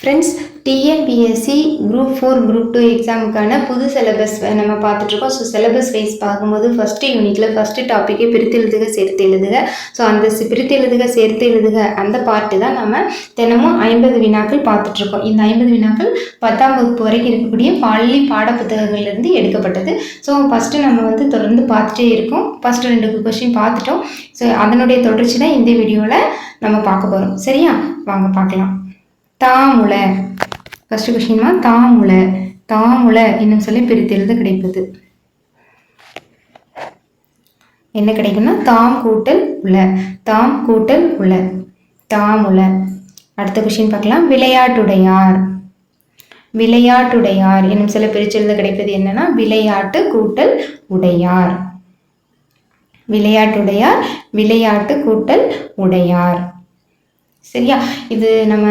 Friends TNPSC group four group two எக்ஸாமுக்கான புது syllabus நம்ம பார்த்துட்ருக்கோம் ஸோ சிலபஸ் வைஸ் பார்க்கும்போது ஃபஸ்ட்டு யூனிட்டில் ஃபஸ்ட்டு டாப்பிக்கே பிரித்து எழுதுக சேர்த்து எழுதுக. ஸோ அந்த பிரித்து எழுதுக சேர்த்து எழுதுக அந்த பார்ட்டு தான் நம்ம தினமும் ஐம்பது வினாக்கள் பார்த்துட்ருக்கோம் இந்த ஐம்பது வினாக்கள் பத்தாம் வகுப்பு வரைக்கும் இருக்கக்கூடிய பள்ளி பாடப்புத்தகங்கள்லேருந்து எடுக்கப்பட்டது. ஸோ ஃபஸ்ட்டு நம்ம வந்து தொடர்ந்து பார்த்துட்டே இருக்கோம். ஃபஸ்ட்டு ரெண்டு கொஷின் பார்த்துட்டோம். ஸோ அதனுடைய தொடர்ச்சி தான் இந்த வீடியோவில் நம்ம பார்க்க போகிறோம் சரியா? வாங்க பார்க்கலாம். தாமுல ஃபஸ்ட்டு கொஷின்மா தாமுல தாமுல என்னும் சொல்லி பிரித்து எழுத கிடைப்பது. என்ன கிடைக்கும்னா? தாம் கூட்டல் உல தாம் கூட்டல் உல தாமுல அடுத்த கொஷின் பார்க்கலாம். விளையாட்டுடையார். விளையாட்டுடையார் என்னும் சில பிரிச்சு கிடைப்பது என்னன்னா? விளையாட்டு கூட்டல் உடையார். விளையாட்டுடையார் விளையாட்டு கூட்டல் உடையார். சரியா? இது நம்ம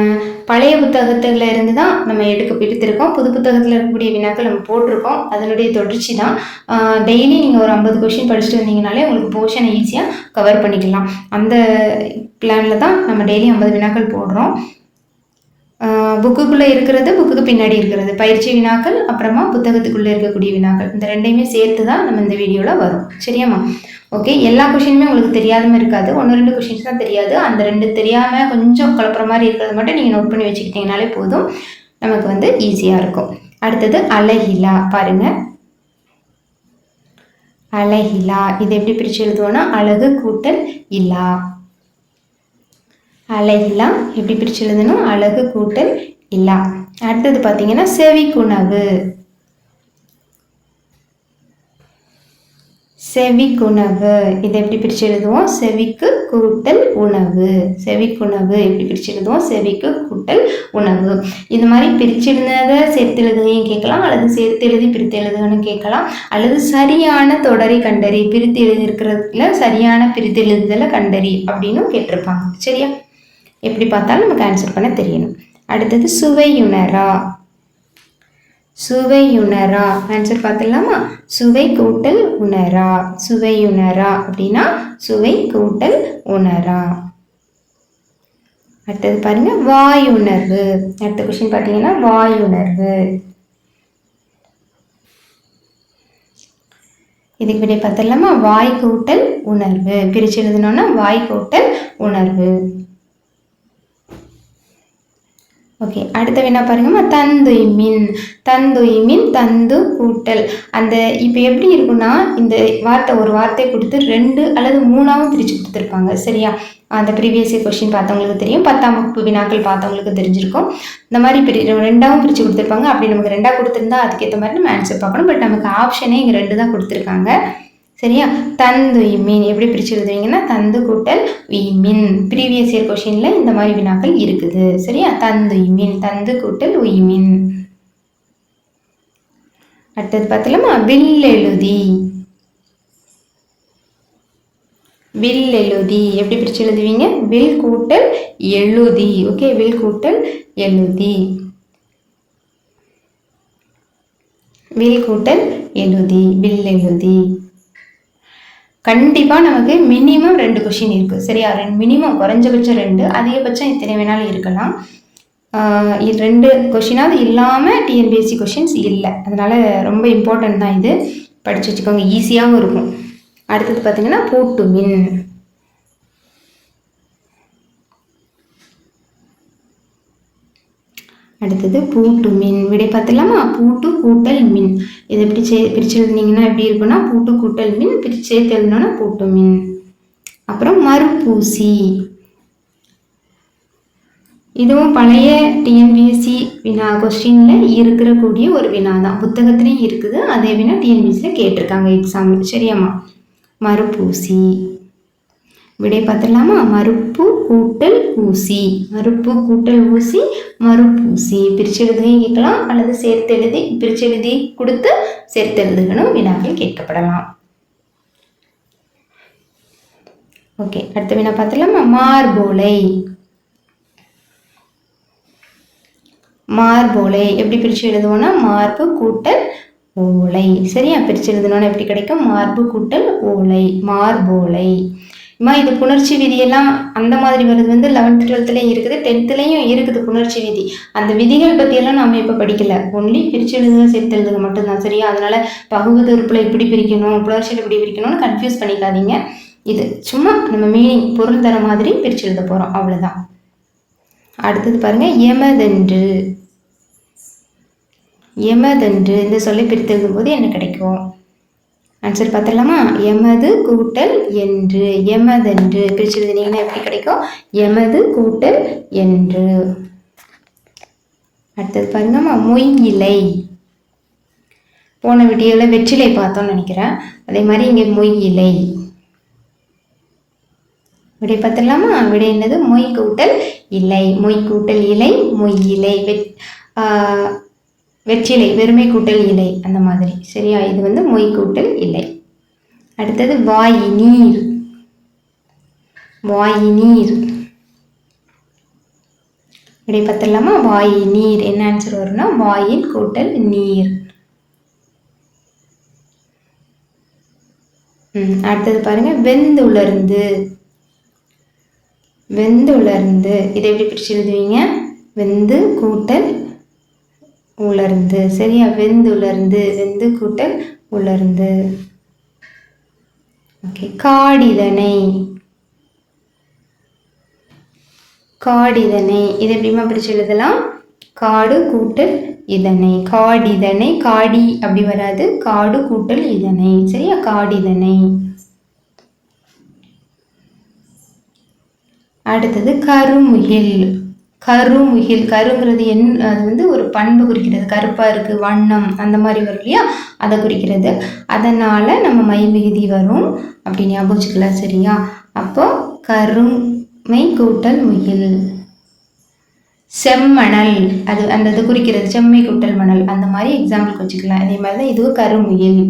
பழைய புத்தகத்துல இருந்து தான் நம்ம எடுக்க பிடித்திருக்கோம். புது புத்தகத்தில் இருக்கக்கூடிய வினாக்கள் நம்ம போட்டிருக்கோம். அதனுடைய தொடர்ச்சி தான் டெய்லி நீங்கள் ஒரு ஐம்பது கொஷின் படிச்சுட்டு வந்தீங்கனாலே உங்களுக்கு போர்ஷனை ஈஸியாக கவர் பண்ணிக்கலாம். அந்த பிளானில் தான் நம்ம டெய்லி ஐம்பது வினாக்கள் போடுறோம். புக்குக்குள்ளே இருக்கிறது புக்குக்கு பின்னாடி இருக்கிறது. பயிற்சி வினாக்கள் அப்புறமா புத்தகத்துக்குள்ளே இருக்கக்கூடிய வினாக்கள். இந்த ரெண்டையுமே சேர்த்து தான் நம்ம இந்த வீடியோவில் வரும். சரியாம்மா? ஓகே எல்லா கொஷினுமே உங்களுக்கு தெரியாதமே இருக்காது. ஒன்று ரெண்டு கொஷின்ஸ் தான் தெரியாது. அந்த ரெண்டு தெரியாமல் கொஞ்சம் குழப்புற மாதிரி இருக்கிறத மட்டும் நீங்கள் நோட் பண்ணி வச்சுக்கிட்டிங்கனாலே போதும். நமக்கு வந்து ஈஸியாக இருக்கும். அடுத்தது அழகிலா. பாருங்க. அழகிலா. இது எப்படி பிரித்து எழுதுவோம்னா அழகு கூட்டல் இல்லா. அழகிலா. எப்படி பிரித்து எழுதணும்? அழகு கூட்டல் இல்லா. அடுத்தது பார்த்தீங்கன்னா செவிக்குணவு. செவிக்குணவு இதை எப்படி பிரித்து எழுதுவோம்? செவிக்கு கூட்டல் உணவு. செவிக்குணவு எப்படி பிரித்து எழுதுவோம்? செவிக்கு கூட்டல் உணவு. இந்த மாதிரி பிரித்து எழுதுனதை சேர்த்து எழுதுகையும் கேட்கலாம். அல்லது சேர்த்து எழுதி பிரித்து எழுதுகன்னு கேட்கலாம். அல்லது சரியான தொடரை கண்டறி. பிரித்து எழுதியிருக்கிறதுல சரியான பிரித்து எழுதுதலை கண்டறி அப்படின்னும் கேட்டிருப்பாங்க. சரியா? எப்படி பார்த்தாலும் நமக்கு ஆன்சர் பண்ண தெரியணும். அடுத்தது சுவையுணரா. சுவையுணரா? ஆன்சர் பார்த்துடலாமா? சுவை கூட்டல் உணரா. சுவையுணரா அப்படின்னா சுவை கூட்டல் உணரா. அடுத்தது பாருங்க வாயுணர்வு. அடுத்த கொஸ்டின் பார்த்தீங்கன்னா வாயுணர்வு. இதுக்கு விடைய பார்த்துடலாமா? வாய் கூட்டல் உணர்வு. பிரிச்சு எழுதணும்னா வாய் கூட்டல் உணர்வு. ஓகே அடுத்த வேணா பாருங்கம்மா தந்துய் மின். தந்துய் மின் தந்து கூட்டல். அந்த இப்போ எப்படி இருக்குன்னா இந்த வார்த்தை ஒரு வார்த்தை கொடுத்து ரெண்டு அல்லது மூணாவும் பிரித்து கொடுத்துருப்பாங்க. சரியா? அந்த ப்ரீவியஸ் கொஸ்டின் பார்த்தவங்களுக்கு தெரியும். பத்தாம் வகுப்பு வினாக்கள் பார்த்தவங்களுக்கு தெரிஞ்சிருக்கும். இந்த மாதிரி பிரி ரெண்டாவும் பிரித்து கொடுத்துருப்பாங்க. அப்படி நமக்கு ரெண்டாக கொடுத்துருந்தா அதுக்கேற்ற மாதிரி நம்ம ஆன்சர் பார்க்கணும். பட் நமக்கு ஆப்ஷனே இங்கே ரெண்டு தான் கொடுத்துருக்காங்க. சரியா? தந்து மீன். எப்படி பிரித்து எழுதுவீங்கன்னா தந்து கூட்டல் மீன். ப்ரீவியஸ் இயர் கொஷினில் இந்த மாதிரி வினாக்கள் இருக்குது. சரியா? தந்து மீன். தந்து கூட்டல் மின். அடுத்தது பார்த்தலாமா வில் எழுதி வில் எழுதி எப்படி பிரித்து எழுதுவீங்க? வில் கூட்டல் எழுதி. ஓகே வில் கூட்டல் எழுதி. வில் கூட்டல் எழுதி. வில் எழுதி கண்டிப்பாக நமக்கு மினிமம் ரெண்டு கொஷின் இருக்குது சரியா? ரெண்டு மினிமம் குறைஞ்சபட்சம் ரெண்டு. அதிகபட்சம் எத்தனை வேணாலும் இருக்கலாம். இது ரெண்டு கொஷினாவது இல்லாமல் டிஎன்பிஎஸ்சி கொஷின்ஸ் இல்லை. அதனால் ரொம்ப இம்பார்ட்டன்ட் தான் இது. படித்து வச்சுக்கோங்க. ஈஸியாகவும் இருக்கும். அடுத்தது பார்த்தீங்கன்னா போட்டு மின் அடுத்தது பூட்டு மின். விடை பார்த்துலாமா பூட்டு கூட்டல் மின். இதை எப்படி சே பிரித்து எழுதினீங்கன்னா எப்படி இருக்குன்னா பூட்டு கூட்டல் மின் பிரித்து எழுதணும்னா பூட்டு மின். அப்புறம் மறுபூசி இதுவும் பழைய டிஎன்பிஎஸ்சி வினா கொஸ்டினில் இருக்கிறக்கூடிய ஒரு வினா தான். புத்தகத்துலேயும் இருக்குது. அதே வினா டிஎன்பிஎஸ்சியில் கேட்டிருக்காங்க எக்ஸாமில் சரியாம்மா? மறுபூசி விடை பார்த்துடலாமா? மறுப்பு கூட்டல் ஊசி. மறுப்பு கூட்டல் ஊசி மறுப்பூசி பிரிச்சு எழுதுகையும் கேட்கலாம் அல்லது சேர்த்து எழுதி பிரிச்சு எழுதி கொடுத்து சேர்த்து எழுதுகணும் வினாக்கள் கேட்கப்படலாம். ஓகே அடுத்த வினா பார்த்துலாமா மார்போலை. மார்போலை. எப்படி பிரித்து எழுதுவோம்னா மார்பு கூட்டல் ஓலை. சரியா? பிரித்து எழுதணும்னா எப்படி கிடைக்கும்? மார்பு கூட்டல் ஓலை. மார்போலை. அம்மா இது புணர்ச்சி விதியெல்லாம் அந்த மாதிரி வருது. வந்து லெவன்த் டுவெல்த்லேயும் இருக்குது. டென்த்துலேயும் இருக்குது புணர்ச்சி விதி. அந்த விதிகள் பற்றியெல்லாம் நாம் இப்போ படிக்கல. ஒன்லி பிரிச்சு எழுதுக சேர்த்து எழுதுக மட்டும்தான் சரியா? அதனால பகுவது உறுப்பில் இப்படி பிரிக்கணும் புணர்ச்சியில் இப்படி பிரிக்கணும்னு கன்ஃபியூஸ் பண்ணிக்காதீங்க. இது சும்மா நம்ம மீனிங் பொருள் தர மாதிரி பிரிச்சு எழுத போகிறோம் அவ்வளோதான் அடுத்தது பாருங்கள் எமதென்று. எமதென்று இந்த சொல்லி பிரித்து எழுதும்போது என்ன கிடைக்கும்? ஆன்சர் பார்த்துடலாமா? எமது கூட்டல் என்று. எமதென்று. பிரிச்சு எழுதினீங்கன்னா எப்படி கிடைக்கும்? எமது கூட்டல் என்று. அடுத்தது பாருங்கம்மா மொய் இலை போன வீடியோவில் வெற்றிலை பார்த்தோம்னு நினைக்கிறேன். அதே மாதிரி இங்கே மொய் இலை விடை பார்த்துடலாமா? விடை என்னது? மொய் கூட்டல் இலை. மொய் கூட்டல் இலை மொய் இலை வெட் வெற்றிலை வெறுமை கூட்டல் இலை அந்த மாதிரி. சரியா? இது வந்து மொய் கூட்டல் இலை. அடுத்தது வாய் நீர். வாய் நீர். விடை பார்த்துடலாமா? வாய் நீர். என்ன ஆன்சர் வரும்னா வாயின் கூட்டல் நீர். ம், அடுத்தது பாருங்க. வெந்துலர்ந்து வெந்துலர்ந்து இதை எப்படி பிரிச்சு எழுதுவீங்க? வெந்து கூட்டல் உலர்ந்து சரியா? வெந்துலர்ந்து வெந்து கூட்டல் உலர்ந்து. ஓகே காடிதனை. காடிதனை. இது எப்படிமா பிரிச்சு எழுதலாம்? காடு கூட்டல் இதனை. காடிதனை காடி அப்படி வராது. காடு கூட்டல் இதனை. சரியா? காடிதனை. அடுத்தது கருமுகில். கருமுகில் கருங்கிறது என் அது வந்து ஒரு பண்பு குறிக்கிறது. கருப்பாக இருக்குது வண்ணம் அந்த மாதிரி வரும் இல்லையா? அதை குறிக்கிறது. அதனால் நம்ம மை மிகுதி வரும். அப்படி ஞாபகம் வச்சுக்கலாம் சரியா? அப்போ கருமை கூட்டல் முகில். செம்மணல் அது அந்த இது குறிக்கிறது. செம்மை கூட்டல் மணல். அந்த மாதிரி எக்ஸாம்பிளுக்கு வச்சுக்கலாம். அதே மாதிரி தான் இதுவும் கருமுகில்.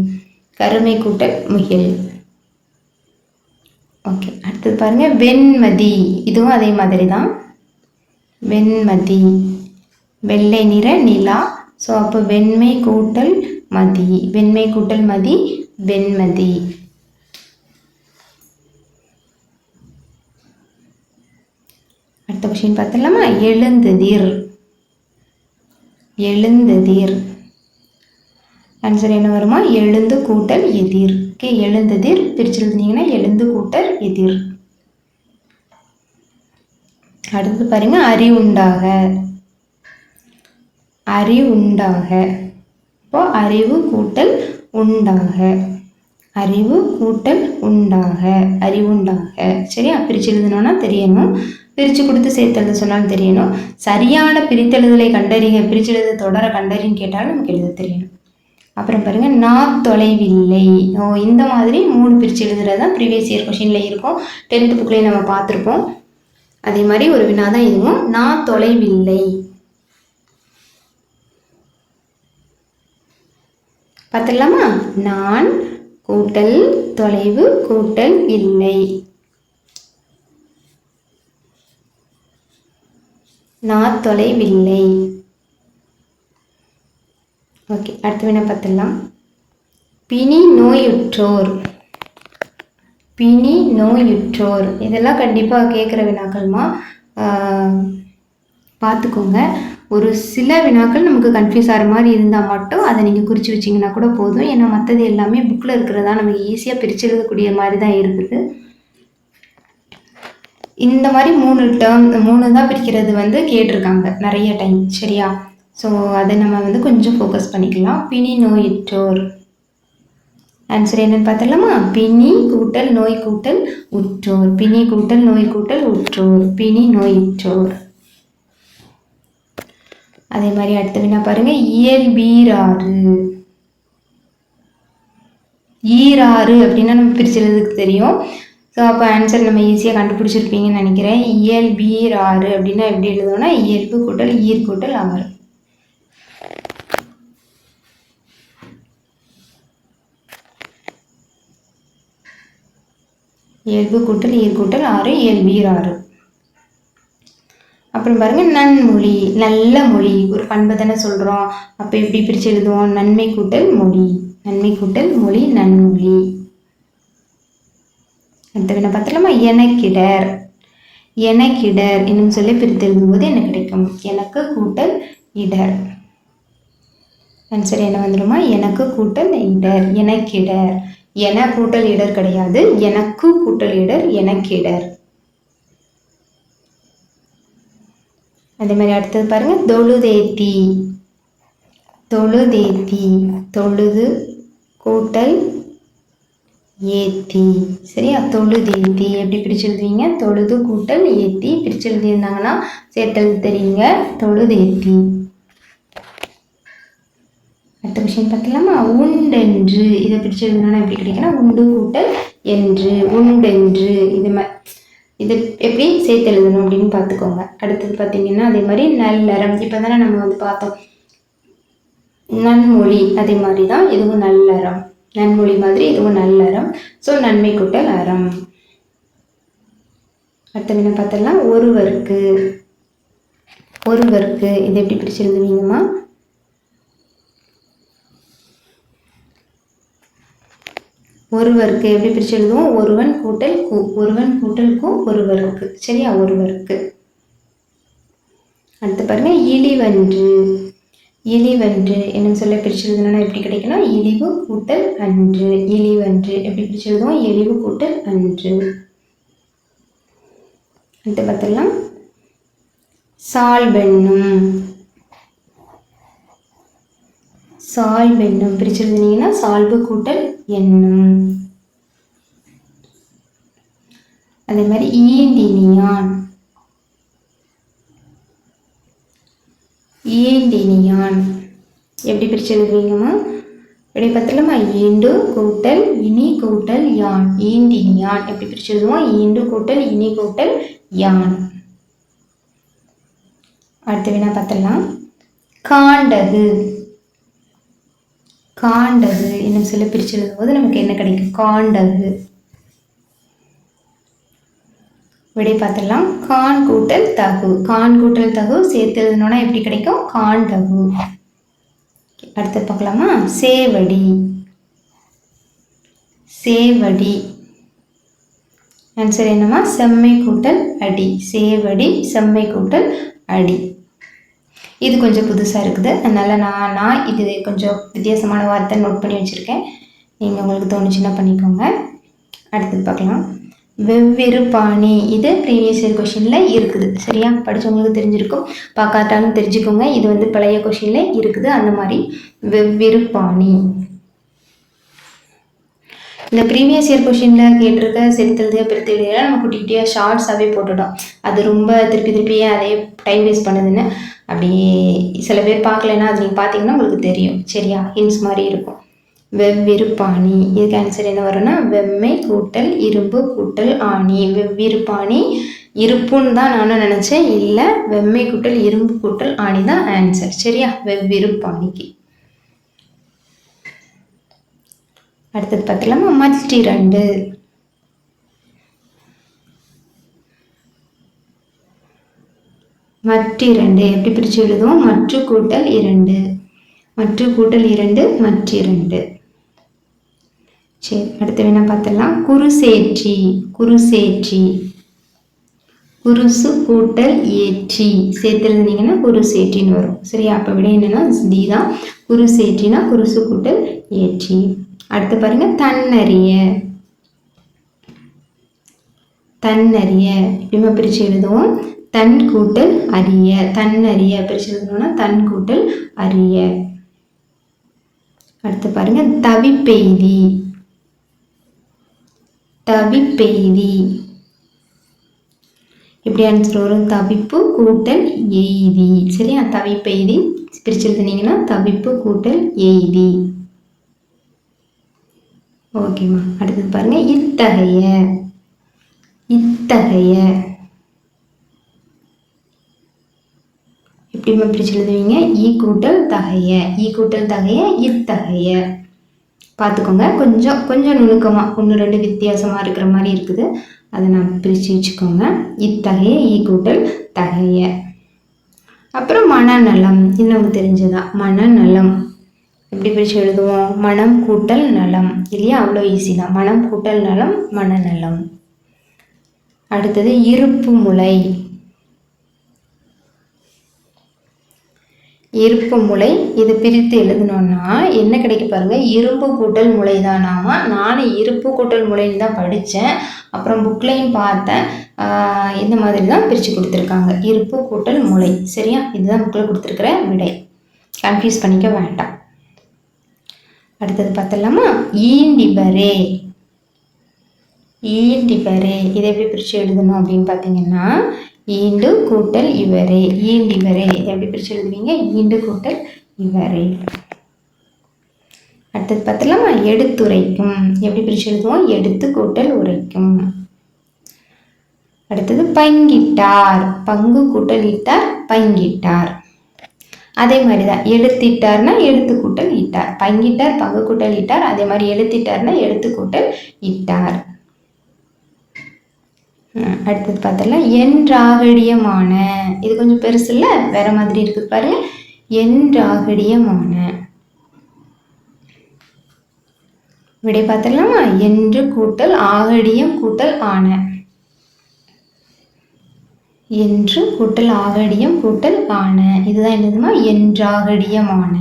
கருமை கூட்டல் முகில். ஓகே அடுத்தது பாருங்கள் வெண்மதி. இதுவும் அதே மாதிரி தான். வெண்மதி. வெள்ளை நிற நிலா ஸோ அப்போ வெண்மை கூட்டல் மதி. வெண்மை கூட்டல் மதி வெண்மதி. அடுத்த கொஷின் பார்த்துடலாமா? எழுந்ததிர் எழுந்ததிர் ஆன்சர் என்ன வருமா? எழுந்து கூட்டல் எதிர். ஓகே எழுந்ததிர் பிரிச்சு எழுதுனீங்கன்னா எழுந்து கூட்டல் எதிர். அடுத்து பாருங்க அறிவுண்டாக. அறிவுண்டாக. இப்போ அறிவு கூட்டல் உண்டாக. அறிவு கூட்டல் உண்டாக. அறிவுண்டாக. சரியா? பிரிச்சு எழுதணும்னா தெரியணும். பிரித்து கொடுத்து சேர்த்து எழுத சொன்னாலும் தெரியணும். சரியான பிரித்தெழுதலை கண்டறிய பிரிச்சு எழுத தொடர கண்டறின்னு கேட்டாலும் நமக்கு எழுத தெரியணும். அப்புறம் பாருங்க நான் தொலைவில்லை. ஓ இந்த மாதிரி மூணு பிரித்து எழுதுறது தான் ப்ரீவியஸ் இயர் கொஷினில் இருக்கும். டென்த்து புக்லேயே நம்ம பார்த்துருப்போம். அதே மாதிரி ஒரு வினா தான் இதுவும். நான் தொலைவில்லை. பார்த்துடலாமா? நான் கூட்டல் தொலைவு கூட்டல் இல்லை. நான் தொலைவில்லை. ஓகே அடுத்த வினா பார்த்துடலாம். பிணி நோயுற்றோர். பிணி நோயுற்றோர். இதெல்லாம் கண்டிப்பாக கேட்குற வினாக்கள்மா. பார்த்துக்கோங்க ஒரு சில வினாக்கள் நமக்கு கன்ஃபியூஸ் ஆகிற மாதிரி இருந்தால் மட்டும் அதை நீங்கள் குறித்து வச்சிங்கன்னா கூட போதும். ஏன்னா மற்றது எல்லாமே புக்கில் இருக்கிறதா நமக்கு ஈஸியாக பிரித்து எழுதக்கூடிய மாதிரி தான் இருக்குது. இந்த மாதிரி மூணு டேர்ம் மூணு தான் பிரிக்கிறது வந்து கேட்டிருக்காங்க நிறைய டைம் சரியா? ஸோ அதை நம்ம வந்து கொஞ்சம் ஃபோக்கஸ் பண்ணிக்கலாம். பிணி நோயிற்றோர். ஆன்சர் என்னன்னு பார்த்துடலாமா? பிணி கூட்டல் நோய் கூட்டல் உற்றோர். பிணி கூட்டல் நோய் கூட்டல் உற்றோர். பிணி நோயிற்றோர் அதே மாதிரி அடுத்த வினா பாருங்க? இயல்பீராறு. ஈராறு அப்படின்னா நம்ம பிரிச்சுறதுக்கு தெரியும். ஸோ அப்போ ஆன்சர் நம்ம ஈஸியாக கண்டுபிடிச்சிருப்பீங்கன்னு நினைக்கிறேன். இயல்பீராறு அப்படின்னா எப்படி எழுதுவோம்னா இயல்பு கூட்டல் ஈர் கூட்டல் ஆறு. இயல்பு கூட்டல் இயற்கூட்டல் ஆறு இயல்பீர் ஆறு அப்புறம் பாருங்க நன்மொழி நல்ல மொழி. ஒரு பண்பை தானே சொல்கிறோம் அப்போ எப்படி பிரித்து எழுதுவோம்? நன்மை கூட்டல் மொழி. நன்மை கூட்டல் மொழி நன்மொழி. அடுத்த வினா பார்த்துலாமா எனக்கிடர். எனக்கிடர் என்னும் சொல்லி பிரித்து எழுதும்போது என்ன கிடைக்கும்? எனக்கு கூட்டல் இடர். ஆன்சர் என்ன வந்துடுமா? எனக்கு கூட்டல் இடர். எனக்கிடர். என கூட்டல் இடர் கிடையாது எனக்கு கூட்டல் இடர் எனக்கிடர். அதே மாதிரி அடுத்தது பாருங்க தொழுதேத்தி. தொழுதேத்தி தொழுது கூட்டல் ஏத்தி. சரியா? தொழுதேத்தி. எப்படி பிரிச்சு எழுதுவீங்க தொழுது கூட்டல் ஏத்தி. பிரிச்சு எழுதியிருந்தாங்கன்னா சேர்த்தெழுது தெரியுங்க. தொழுதேத்தி. அடுத்த விஷயம் பார்க்கலாமா உண்டென்று. இதை பிரிச்சு எப்படி கிடைக்குன்னா உண்டு கூட்டல் என்று. உண்டென்று. இது மாதிரி இது எப்படி சேர்த்து எழுதணும் அப்படின்னு பார்த்துக்கோங்க. அடுத்தது பார்த்தீங்கன்னா அதே மாதிரி நல்லறம். இப்போ தானே நம்ம வந்து பார்த்தோம். நன்மொழி அதே மாதிரி தான் இதுவும் நல்லறம். நன்மொழி மாதிரி இதுவும் நல்லறம். ஸோ நன்மை கூட்டல் அறம். அடுத்தது என்ன பார்த்தலாம் ஒருவருக்கு. ஒருவருக்கு. இது எப்படி பிடிச்சிருந்துவீங்கம்மா ஒருவருக்கு எப்படி பிரித்து எழுதுவோம்? ஒருவன் கூட்டல் கு ஒருவன் கூட்டல் கு ஒருவருக்கு. சரியா? ஒருவருக்கு. அடுத்து பாருங்க இழிவன்று. இழிவன்று. என்னும் சொல்ல பிரிச்சு எழுதணும்னா எப்படி கிடைக்கணும்? இழிவு கூட்டல் அன்று. இழிவன்று. எப்படி பிரிச்சு எழுதுவோம்? இழிவு கூட்டல் அன்று. அடுத்து பார்த்துடலாம். சால்பெண்ணும் சால்பெண்ணும் பிரிச்சு எழுதுனீங்கன்னா சால்பு கூட்டல் என்னும். அதே மாதிரி ஈண்டினியான் ஈண்டினியான் எப்படி பிரிச்சு எழுதுவீங்கம்மா? இப்படி பார்த்தலாமா ஈண்டு கூட்டல் இனி கூட்டல் யான். ஈண்டினியான் எப்படி பிரிச்சு எழுதுவோம்? ஈண்டு கூட்டல் இனி கூட்டல் யான். அடுத்த வினா பார்த்தலாம் காண்டது. காண்டது என்னும் சொல்ல பிரிச்சிருக்கும் போது நமக்கு என்ன கிடைக்கும்? காண்டது. விடை பார்த்துடலாம். கான் கூட்டல் தகு. கான் கூட்டல் தகு சேர்த்து எழுதணும்னா எப்படி கிடைக்கும்? கான் தகு அடுத்து பார்க்கலாமா? சேவடி. சேவடி. ஆன்சர் என்னமா செம்மை கூட்டல் அடி. சேவடி செம்மை கூட்டல் அடி. இது கொஞ்சம் புதுசாக இருக்குது. அதனால் நான் நான் இது கொஞ்சம் வித்தியாசமான வார்த்தை நோட் பண்ணி வச்சுருக்கேன். நீங்கள் உங்களுக்கு தோணுச்சுன்னா பண்ணிக்கோங்க. அடுத்தது பார்க்கலாம். வெவ்வேறு பாணி. இது ப்ரீவியஸ் இயர் கொஷினில் இருக்குது. சரியா? படித்தவங்களுக்கு தெரிஞ்சிருக்கும். பார்க்காட்டாலும் தெரிஞ்சுக்கோங்க. இது வந்து பழைய கொஷினில் இருக்குது. அந்த மாதிரி. வெவ்வேறு பாணி. இந்த ப்ரீவியஸ் இயர் கொஷினில் கேட்டிருக்க செலுத்தெழுதிய பிரித்தெழுதிய நம்ம குட்டி குட்டியாக ஷார்ட்ஸாகவே போட்டுட்டோம். அது ரொம்ப திருப்பி திருப்பி அதே டைம் வேஸ்ட் பண்ணுதுன்னு அப்படியே சில பேர் பார்க்கலன்னா அது நீங்கள் பார்த்தீங்கன்னா உங்களுக்கு தெரியும். சரியா? ஹின்ஸ் மாதிரி இருக்கும். வெவ்விருப்பாணி. இதுக்கு ஆன்சர் என்ன வரும்னா வெம்மை கூட்டல் இரும்பு கூட்டல் ஆணி. வெவ்விருப்பாணி பாணி இருப்புன்னு தான் நானும் நினச்சேன். இல்லை வெம்மை கூட்டல் இரும்பு கூட்டல் ஆணி தான் ஆன்சர் சரியா? வெவ்விருப்பாணிக்கு. அடுத்தது பார்த்துக்கலாமா? அடுத்தது ரெண்டு. மற்றிரண்டு மற்றிரண்டு எப்படி பிரித்து எழுதுவோம்? மற்ற கூட்டல் இரண்டு. மற்ற கூட்டல் இரண்டு மற்றிரண்டு சரி அடுத்து வேணா பார்த்துடலாம். குருசேற்றி குருசேற்றி குருசு கூட்டல் ஏற்றி. சேர்த்து எழுதுனீங்கன்னா குருசேற்றின்னு வரும். சரியா? அப்போ விட என்னென்னா டி தான். குருசேற்றினா குருசு கூட்டல் ஏற்றி. அடுத்து பாருங்க தன்னறிய. தன்னறிய. இப்படிமா பிரித்து எழுதுவோம்? தன் கூட்டல் அறிய. தன்னறிய. பிரித்து எழுதணும்னா தன் கூட்டல் அறிய. அடுத்து பாருங்க தவிப்பெய்தி. தவிப்பெய்தி. எப்படி ஆன்சர் வரும்? தவிப்பு கூட்டல் எய்தி. சரியா? தவிப்பெய்தி. பிரிச்சு எழுதுனீங்கன்னா தவிப்பு கூட்டல் எய்தி. ஓகேம்மா அடுத்தது பாருங்கள் இத்தகைய. இத்தகைய. எப்படிமா பிரிச்சு எழுதுவீங்க ஈ e கூட்டல் தகைய. ஈ கூட்டல் தகைய இத்தகைய. பார்த்துக்கோங்க. கொஞ்சம் கொஞ்சம் நுணுக்கமாக ஒன்று ரெண்டு வித்தியாசமாக இருக்கிற மாதிரி இருக்குது. அதை நான் பிரித்து வச்சுக்கோங்க. இத்தகைய ஈ கூட்டல் தகைய. அப்புறம் மனநலம். இன்னும் தெரிஞ்சதா? மனநலம். எப்படி பிரித்து எழுதுவோம்? மனம் கூட்டல் நலம். இல்லையா? அவ்வளோ ஈஸி தான். மனம் கூட்டல் நலம் மனநலம் அடுத்தது இருப்பு முளை இருப்பு முளை இது பிரித்து எழுதணும்னா என்ன கிடைக்க பாருங்கள் இரும்பு கூட்டல் முளை தானாமா நானும் இருப்பு கூட்டல் முளைன்னு தான் படித்தேன் அப்புறம் புக்லையும் பார்த்தேன். இந்த மாதிரி தான் பிரித்து கொடுத்துருக்காங்க. இருப்பு கூட்டல் முளை சரியா? இதுதான் புக்கில் கொடுத்துருக்குற விடை. கன்ஃபியூஸ் பண்ணிக்க வேண்டாம். அடுத்தது பார்த்துடலாமா? ஈண்டிபரே ஈண்டிபரே இதை எப்படி பிரித்து எழுதணும் அப்படின்னு பார்த்தீங்கன்னா ஈண்டு கூட்டல் இவரே. ஈண்டிவரே இதை எப்படி பிரித்து எழுதுவீங்க? ஈண்டு கூட்டல் இவரே. அடுத்தது பார்த்துலாமா எடுத்துரைக்கும். எப்படி பிரித்து எழுதுவோம்? எடுத்து கூட்டல் உரைக்கும். அடுத்தது பங்கிட்டார். பங்கு கூட்டல் இட்டார் பங்கிட்டார். அதே மாதிரி தான் எழுத்திட்டார்னா எழுத்து கூட்டல் இட்டார். பங்கிட்டார் பங்கு கூட்டல் இட்டார். அதே மாதிரி எழுத்திட்டார்னா எழுத்து கூட்டல் இட்டார் அடுத்தது பார்த்தலாம் என்றாகடியமான இது கொஞ்சம் பெருசு இல்லை வேற மாதிரி இருக்குது பாருங்க. என்றாகடியமான விடை பார்த்தலாமா என்று கூட்டல் ஆகடியம் கூட்டல் ஆன என்று கூட்டல் ஆகடியம் கூட்டல் ஆன இதுதான் என்னதுமா என்றாகடியமான.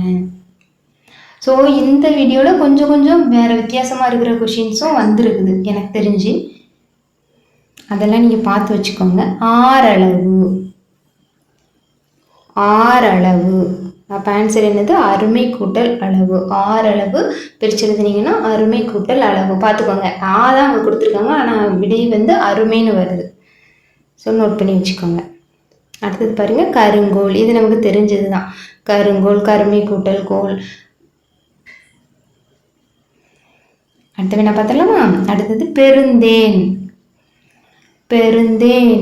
ஸோ இந்த வீடியோவில் கொஞ்சம் கொஞ்சம் வேறு வித்தியாசமாக இருக்கிற கொஷின்ஸும் வந்திருக்குது. எனக்கு தெரிஞ்சு. அதெல்லாம் நீங்கள் பார்த்து வச்சுக்கோங்க. ஆறளவு. ஆறளவு. அப்போ ஆன்சர் என்னது? அருமை கூட்டல் அளவு. ஆறளவு பிரிச்சு அருமை கூட்டல் அளவு. பார்த்துக்கோங்க. ஆ தான் அவங்க கொடுத்துருக்காங்க. ஆனால் விடை வந்து அருமைன்னு வருது. ஸோ நோட் பண்ணி வச்சுக்கோங்க. அடுத்தது பாருங்க கருங்கோல். இது நமக்கு தெரிஞ்சது தான் கருங்கோல் கருமை கூட்டல் கோல். அடுத்த வேணா பார்த்தலாமா அடுத்தது பெருந்தேன். பெருந்தேன்.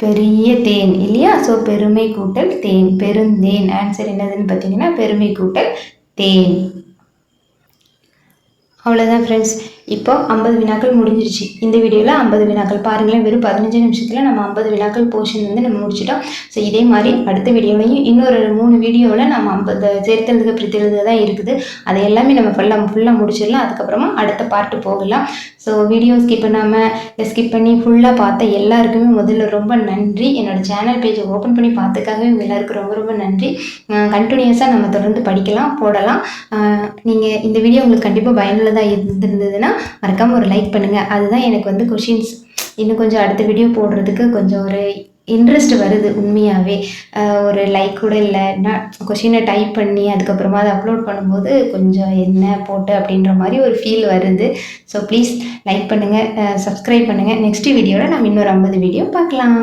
பெரிய தேன் இல்லையா? ஸோ பெருமை கூட்டல் தேன் பெருந்தேன். ஆன்சர் என்னதுன்னு பார்த்தீங்கன்னா பெருமை கூட்டல் தேன். அவ்வளோதான் ஃப்ரெண்ட்ஸ் இப்போ ஐம்பது வினாக்கள் முடிஞ்சிருச்சு. இந்த வீடியோவில் ஐம்பது வினாக்கள். பாருங்களேன் வெறும் பதினஞ்சு நிமிஷத்தில் நம்ம ஐம்பது வினாக்கள் போர்ஷன் வந்து நம்ம முடிச்சிட்டோம். ஸோ இதே மாதிரி அடுத்த வீடியோலையும் இன்னொரு மூணு வீடியோவில் நம்ம ஐம்பது சேர்த்தெழுதுக பிரித்தெழுதுக தான் இருக்குது. அதை எல்லாமே நம்ம ஃபுல்லாக ஃபுல்லாக முடிச்சிடலாம். அதுக்கப்புறமா அடுத்த பார்ட்டு போகலாம். ஸோ வீடியோ ஸ்கிப் பண்ணாமல் ஸ்கிப் பண்ணி ஃபுல்லாக பார்த்த எல்லாருக்குமே முதல்ல ரொம்ப நன்றி. என்னோட சேனல் பேஜை ஓப்பன் பண்ணி பார்த்துக்காகவே உங்கள் எல்லாருக்கும் ரொம்ப ரொம்ப நன்றி. கண்டினியூஸாக நம்ம தொடர்ந்து படிக்கலாம் போடலாம். நீங்கள் இந்த வீடியோ உங்களுக்கு கண்டிப்பாக பயனுள்ளதாக இருந்திருந்ததுன்னா மறக்காமல் ஒரு லைக் பண்ணுங்கள் அதுதான் எனக்கு வந்து கொஷின்ஸ் இன்னும் கொஞ்சம் அடுத்த வீடியோ போடுறதுக்கு கொஞ்சம் ஒரு இன்ட்ரெஸ்ட் வருது உண்மையாகவே ஒரு லைக் கூட இல்லைன்னா கொஷினை டைப் பண்ணி அதுக்கப்புறமா அதை அப்லோட் பண்ணும்போது கொஞ்சம் என்ன போட்டு அப்படின்ற மாதிரி ஒரு ஃபீல் வருது. ஸோ ப்ளீஸ் லைக் பண்ணுங்கள் சப்ஸ்கிரைப் பண்ணுங்கள் நெக்ஸ்ட் வீடியோவில் நம்ம இன்னொரு ஐம்பது வீடியோ பார்க்கலாம்.